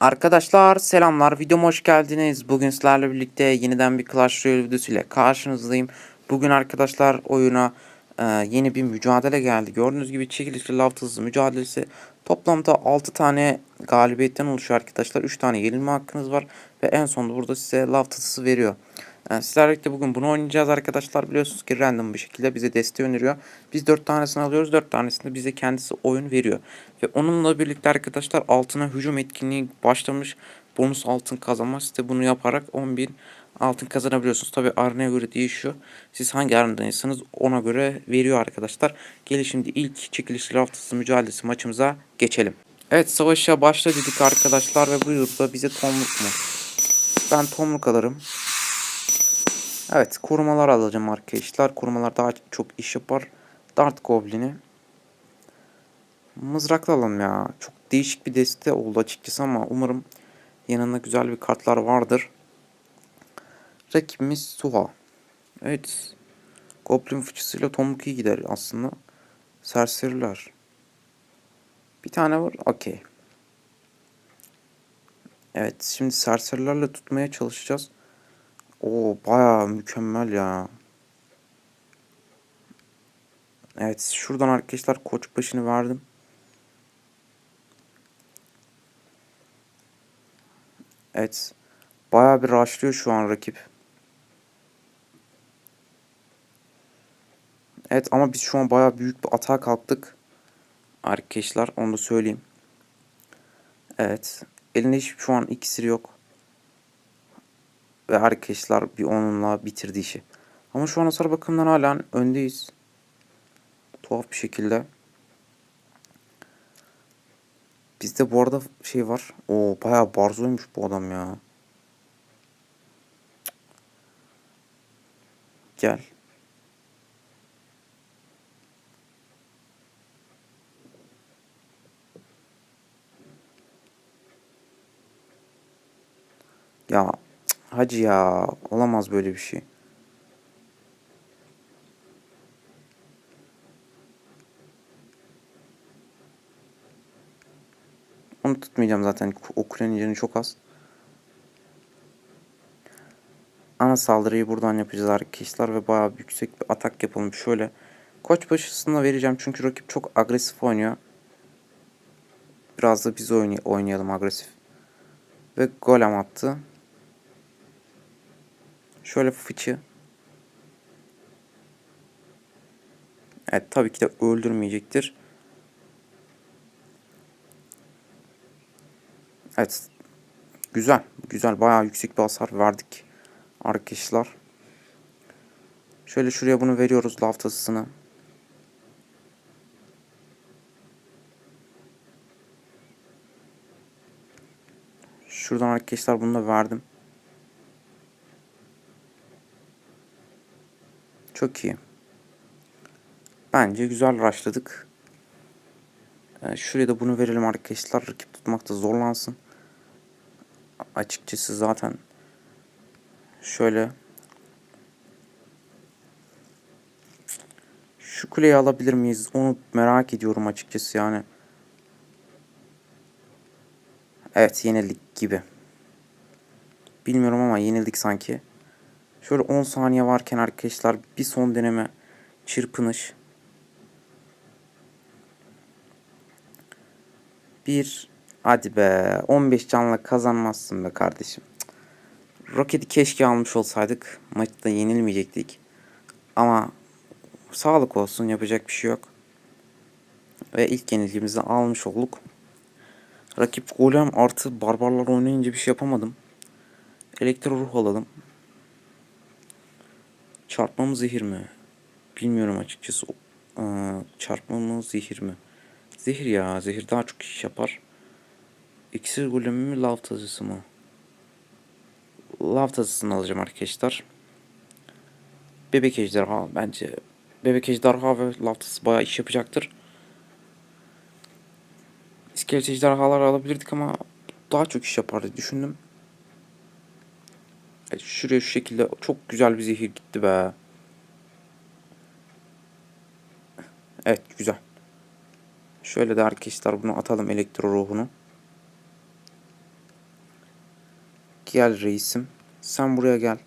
Arkadaşlar selamlar videoma hoş geldiniz. Bugün sizlerle birlikte yeniden bir Clash Royale videosu ile karşınızdayım. Bugün arkadaşlar oyuna e, yeni bir mücadele geldi. Gördüğünüz gibi çekilişli lav tızı mücadelesi. Toplamda 6 tane galibiyetten oluşuyor arkadaşlar. 3 tane yenilme hakkınız var. Ve en sonunda burada size lav tızısı veriyor. E, sizlerle birlikte bugün bunu oynayacağız arkadaşlar. Biliyorsunuz ki random bir şekilde bize desteği öneriyor. Biz 4 tanesini alıyoruz. 4 tanesini bize kendisi oyun veriyor. Ve onunla birlikte arkadaşlar altına hücum etkinliği başlamış. Bonus altın kazanma site bunu yaparak 10.000 altın kazanabiliyorsunuz. Tabi arenaya göre değişiyor. Siz hangi arenadaysanız ona göre veriyor arkadaşlar. Gelin şimdi ilk çekilişli haftası mücadelesi maçımıza geçelim. Evet savaşa başla dedik arkadaşlar ve bu yılda bize tomruk mu? Ben tomruk alırım. Evet korumalar alacağım arkadaşlar. Korumalar daha çok iş yapar. Dart Goblin'i. Mızraklı alalım ya. Çok değişik bir deste oldu açıkçası ama umarım yanında güzel bir kartlar vardır. Rakibimiz Suha. Evet. Goblin fıçısıyla Tomruk iyi gider aslında. Serseriler. Bir tane var. Okey. Evet. Şimdi serserilerle tutmaya çalışacağız. Oo baya mükemmel ya. Evet. Şuradan arkadaşlar koç başını verdim. Evet. Bayağı bir rushlıyor şu an rakip. Evet ama biz şu an bayağı büyük bir atağa kalktık. Arkadaşlar onu da söyleyeyim. Evet. Elinde hiç şu an iksir yok. Ve arkadaşlar bir onunla bitirdi işi. Ama şu an hasar bakımından hala öndeyiz. Tuhaf bir şekilde. Bizde bu arada şey var. O bayağı barzoymuş bu adam ya. Gel. Ya hacı ya olamaz böyle bir şey. Onu tutmayacağım zaten. O kulenin çok az. Ana saldırıyı buradan yapacağız arkadaşlar ve bayağı yüksek bir atak yapalım. Şöyle koç başısına vereceğim çünkü rakip çok agresif oynuyor. Biraz da biz oynay oynayalım agresif. Ve golem attı. Şöyle fıçı. Evet tabii ki de öldürmeyecektir. Evet. Güzel. Güzel. Bayağı yüksek bir hasar verdik. Arkadaşlar. Şöyle şuraya bunu veriyoruz laftasını. Şuradan arkadaşlar bunu da verdim. Çok iyi. Bence güzel rushladık. Ee, şuraya da bunu verelim arkadaşlar. Rakip tutmakta zorlansın. Açıkçası zaten şöyle şu kuleyi alabilir miyiz? Onu merak ediyorum açıkçası yani. Evet yenildik gibi. Bilmiyorum ama yenildik sanki. Şöyle 10 saniye varken arkadaşlar bir son deneme çırpınış. Bir hadi be 15 canla kazanmazsın be kardeşim. Roketi keşke almış olsaydık. Maçta yenilmeyecektik. Ama sağlık olsun yapacak bir şey yok. Ve ilk yenilgimizi almış olduk. Rakip golem artı barbarlar oynayınca bir şey yapamadım. Elektro ruh alalım. Çarpma mı zehir mi? Bilmiyorum açıkçası. Ee, çarpma mı zehir mi? Zehir ya. Zehir daha çok iş yapar. İksir golemi mi lav tazısı mı? Lav tazısını alacağım arkadaşlar. Bebek ejderha bence. Bebek ejderha ve lav tazısı bayağı iş yapacaktır. İskelet ejderhalar alabilirdik ama daha çok iş yapardı düşündüm. Evet, şuraya şu şekilde çok güzel bir zehir gitti be. Evet güzel. Şöyle de arkadaşlar bunu atalım elektro ruhunu. Gel reisim. Sen buraya gel.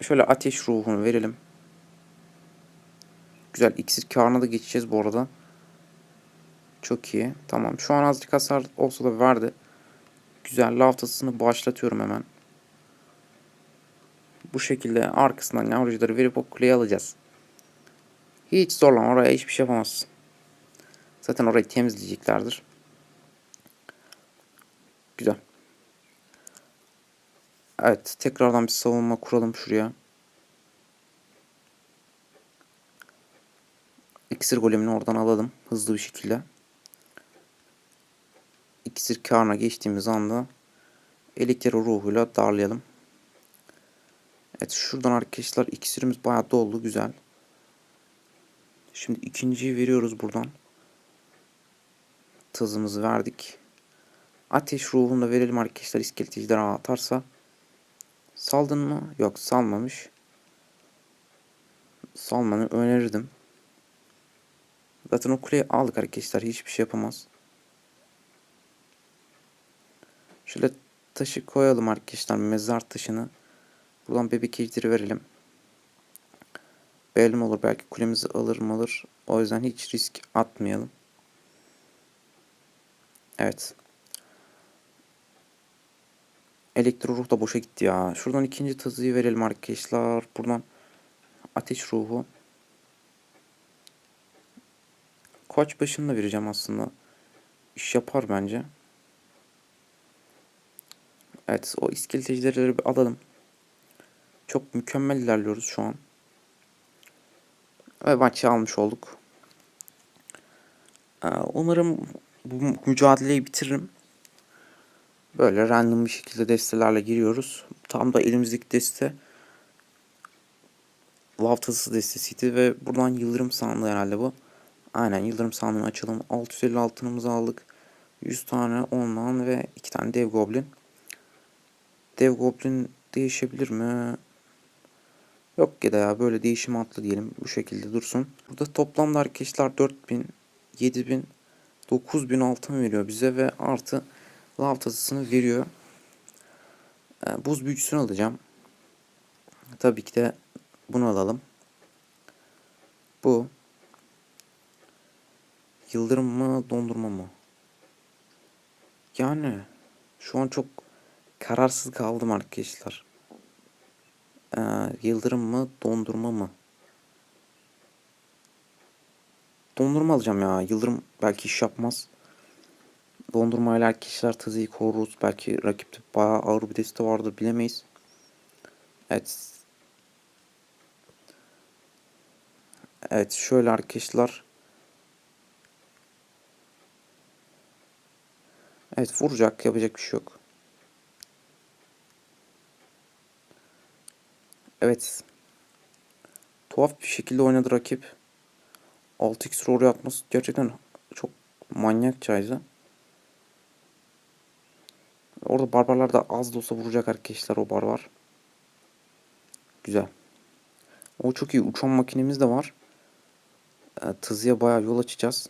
Şöyle ateş ruhunu verelim. Güzel. iksir karına da geçeceğiz bu arada. Çok iyi. Tamam. Şu an azıcık hasar olsa da verdi. Güzel. Laftasını başlatıyorum hemen. Bu şekilde arkasından yavrucuları verip o kuleyi alacağız. Hiç zorlama. Oraya hiçbir şey yapamazsın. Zaten orayı temizleyeceklerdir. Güzel. Evet. Tekrardan bir savunma kuralım şuraya. İksir golemini oradan alalım. Hızlı bir şekilde. İksir karına geçtiğimiz anda elektro ruhuyla darlayalım. Evet şuradan arkadaşlar iksirimiz bayağı doldu. Güzel. Şimdi ikinciyi veriyoruz buradan. Tazımızı verdik. Ateş ruhunu da verelim arkadaşlar. İskelet ejderha atarsa. Saldın mı? Yok salmamış. Salmanı önerirdim. Zaten o kuleyi aldık arkadaşlar. Hiçbir şey yapamaz. Şöyle taşı koyalım arkadaşlar. Mezar taşını. Buradan bebek ejderi verelim. Belli olur. Belki kulemizi alır mı alır. O yüzden hiç risk atmayalım. Evet. Elektro ruh da boşa gitti ya. Şuradan ikinci tazıyı verelim arkadaşlar. Buradan ateş ruhu. Koç başını da vereceğim aslında. İş yapar bence. Evet o iskelet ejderleri bir alalım. Çok mükemmel ilerliyoruz şu an. Ve maçı almış olduk. Ee, umarım bu mücadeleyi bitiririm. Böyle random bir şekilde destelerle giriyoruz. Tam da elimizdeki deste Lavtası destesiydi ve buradan Yıldırım sandı herhalde bu. Aynen Yıldırım sandığını açalım. 650 altınımızı aldık. 100 tane ondan ve 2 tane dev goblin. Dev goblin değişebilir mi? Yok ya da ya böyle değişim atlı diyelim. Bu şekilde dursun. Burada toplamda arkadaşlar 4000, 7000, 9000 altın veriyor bize ve artı lav tasısını veriyor. Ee, buz büyücüsünü alacağım. Tabii ki de bunu alalım. Bu yıldırım mı dondurma mı? Yani şu an çok kararsız kaldım arkadaşlar. Ee, yıldırım mı dondurma mı? Dondurma alacağım ya. Yıldırım belki iş yapmaz. Dondurmayla arkadaşlar tazıyı koruruz. Belki rakipte bayağı ağır bir deste vardır bilemeyiz. Evet. Evet şöyle arkadaşlar. Evet vuracak yapacak bir şey yok. Evet. Tuhaf bir şekilde oynadı rakip. 6x oraya atması gerçekten çok manyak çaydı. Orada barbarlar da az da olsa vuracak arkadaşlar o barbar. Güzel. O çok iyi. Uçan makinemiz de var. E, tızıya bayağı yol açacağız.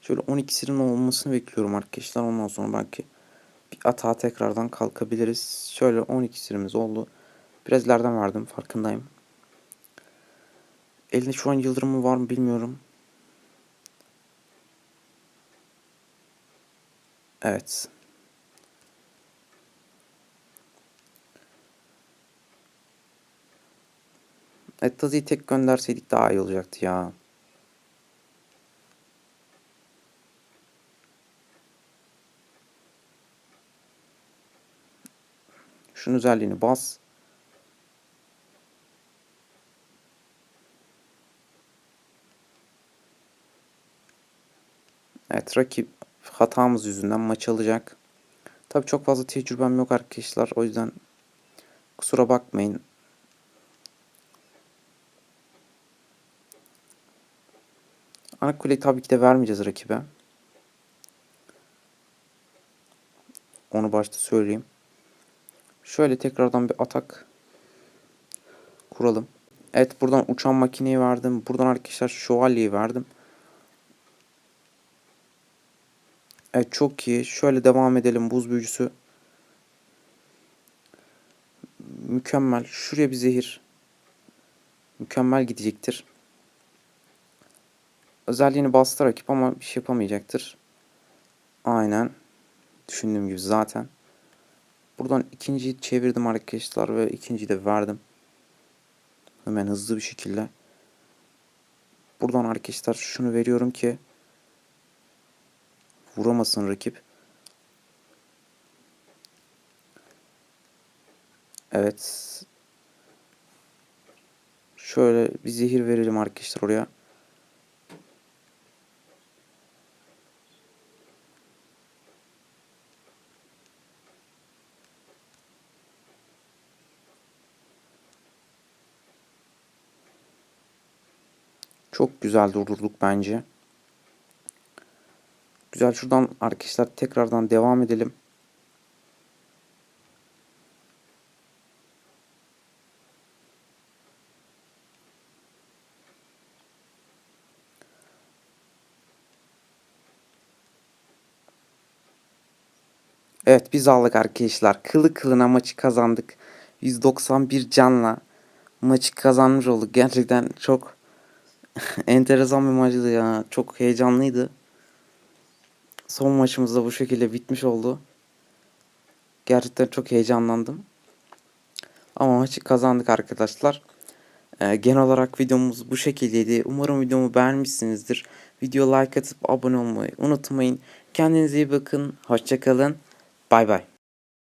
Şöyle 12 sirin olmasını bekliyorum arkadaşlar. Ondan sonra belki bir atağa tekrardan kalkabiliriz. Şöyle 12 sirimiz oldu. Biraz ileriden verdim farkındayım. Elinde şu an yıldırımı var mı bilmiyorum. Evet. Ettazı'yı tek gönderseydik daha iyi olacaktı ya. Şunun özelliğini bas. Evet rakip hatamız yüzünden maç alacak. Tabi çok fazla tecrübem yok arkadaşlar. O yüzden kusura bakmayın. Ana kuleyi tabii ki de vermeyeceğiz rakibe. Onu başta söyleyeyim. Şöyle tekrardan bir atak kuralım. Evet buradan uçan makineyi verdim. Buradan arkadaşlar şövalyeyi verdim. Evet çok iyi. Şöyle devam edelim buz büyücüsü. Mükemmel. Şuraya bir zehir. Mükemmel gidecektir. Özelliğini bastı rakip ama bir şey yapamayacaktır. Aynen. Düşündüğüm gibi zaten. Buradan ikinciyi çevirdim arkadaşlar ve ikinciyi de verdim. Hemen hızlı bir şekilde. Buradan arkadaşlar şunu veriyorum ki vuramasın rakip. Evet. Şöyle bir zehir verelim arkadaşlar oraya. Çok güzel durdurduk bence. Güzel şuradan arkadaşlar tekrardan devam edelim. Evet biz aldık arkadaşlar. Kılı kılına maçı kazandık. 191 canla maçı kazanmış olduk. Gerçekten çok enteresan bir maçtı ya. Çok heyecanlıydı. Son maçımız da bu şekilde bitmiş oldu. Gerçekten çok heyecanlandım. Ama maçı kazandık arkadaşlar. Ee, genel olarak videomuz bu şekildeydi. Umarım videomu beğenmişsinizdir. Video like atıp abone olmayı unutmayın. Kendinize iyi bakın. Hoşçakalın. Bay bay.